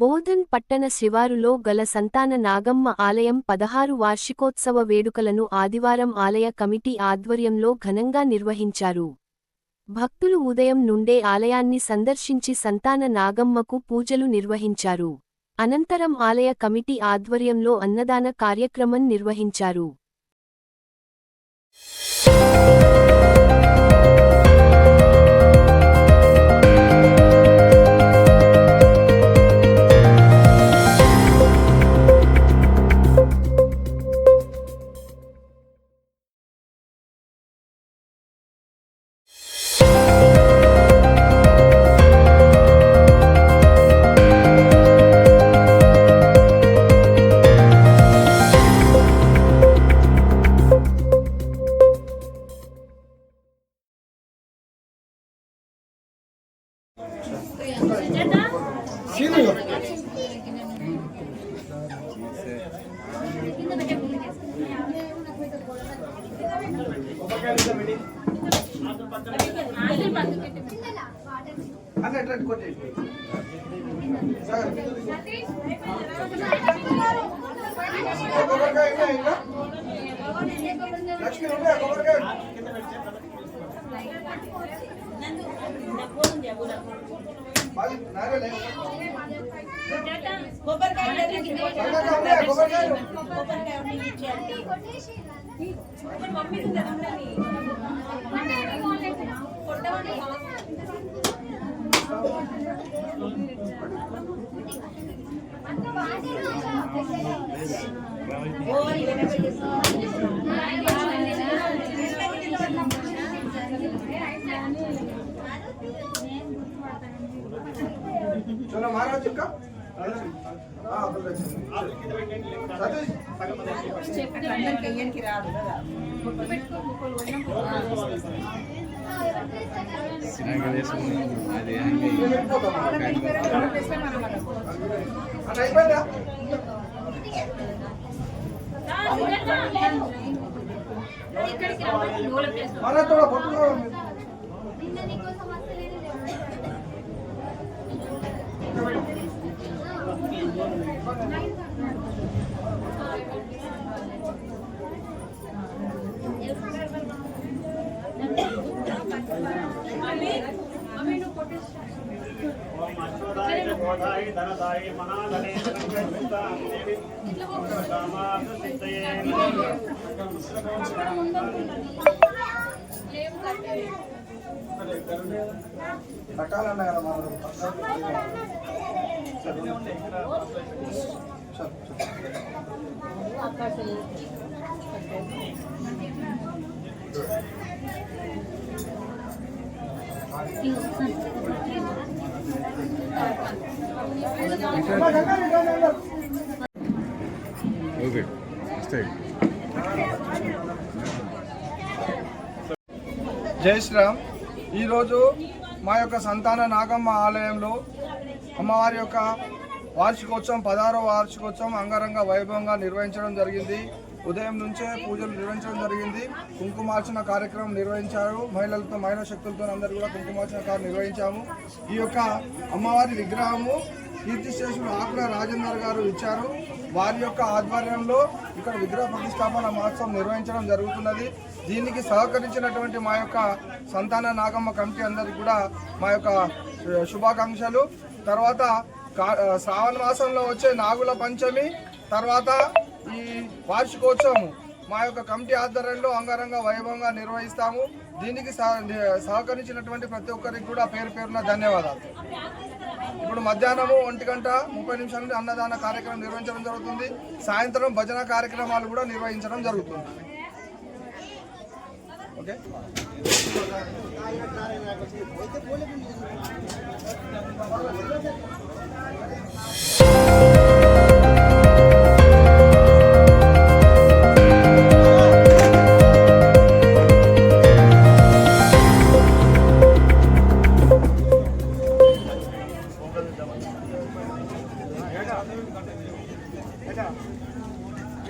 బోధన్ పట్టణ శివారులో గల సంతాన నాగమ్మ ఆలయం పదహారు వార్షికోత్సవ వేడుకలను ఆదివారం ఆలయ కమిటీ ఆధ్వర్యంలో ఘనంగా నిర్వహించారు. భక్తులు ఉదయం నుండే ఆలయాన్ని సందర్శించి సంతాన నాగమ్మకు పూజలు నిర్వహించారు. అనంతరం ఆలయ కమిటీ ఆధ్వర్యంలో అన్నదాన కార్యక్రమం నిర్వహించారు. అన్న ఎట్లా కొబ్బరికాయ ఇంకా లక్ష్మి ఉందా కొబ్బరికాయ కొబ్బరికాయ కొబ్బరికాయ కొబ్బరికాయ మహారాజ్ ఇంకా? సతీష్. అందరికి రాదు కదా. అది మన తోడ పట్టుకో గోదాయి ధనదాయి మనాధనే దేవి కామార్థ సిద్ధయే కట్టాలన్న కదా ఓకే జై శ్రీరామ్. ఈరోజు మా యొక్క సంతాన నాగమ్మ ఆలయంలో అమ్మవారి యొక్క వార్షికోత్సవం పదహారవ వార్షికోత్సవం అంగరంగ వైభవంగా నిర్వహించడం జరిగింది. ఉదయం నుంచే పూజలు నిర్వహించడం జరిగింది. కుంకుమార్చన కార్యక్రమం నిర్వహించారు. మహిళలతో మహిళా శక్తులతో అందరూ కూడా కుంకుమార్చన కార్యం నిర్వహించాము. ఈ యొక్క అమ్మవారి విగ్రహము కీర్తిశేషులు ఆకుల రాజేందర్ గారు ఇచ్చారు. వారి యొక్క ఆధ్వర్యంలో ఇక్కడ విగ్రహ ప్రతిష్టాపన మహోత్సవం నిర్వహించడం జరుగుతున్నది. దీనికి సహకరించినటువంటి మా యొక్క సంతాన నాగమ్మ కమిటీ అందరికి కూడా మా యొక్క శుభాకాంక్షలు. తర్వాత కా- శ్రావణ మాసంలో వచ్చే నాగుల పంచమి తర్వాత ఈ వార్షికోత్సవం మా యొక్క కమిటీ ఆధ్వర్యంలో అంగరంగ వైభవంగా నిర్వహిస్తాము. దీనికి సహ- సహకరించినటువంటి ప్రతి ఒక్కరికి కూడా పేరు పేరున ధన్యవాదాలు. ఇప్పుడు మధ్యాహ్నము ఒంటి గంట ముప్పై నిమిషాల నుండి అన్నదాన కార్యక్రమం నిర్వహించడం జరుగుతుంది. సాయంత్రం భజన కార్యక్రమాలు కూడా నిర్వహించడం జరుగుతుంది. ఓకే?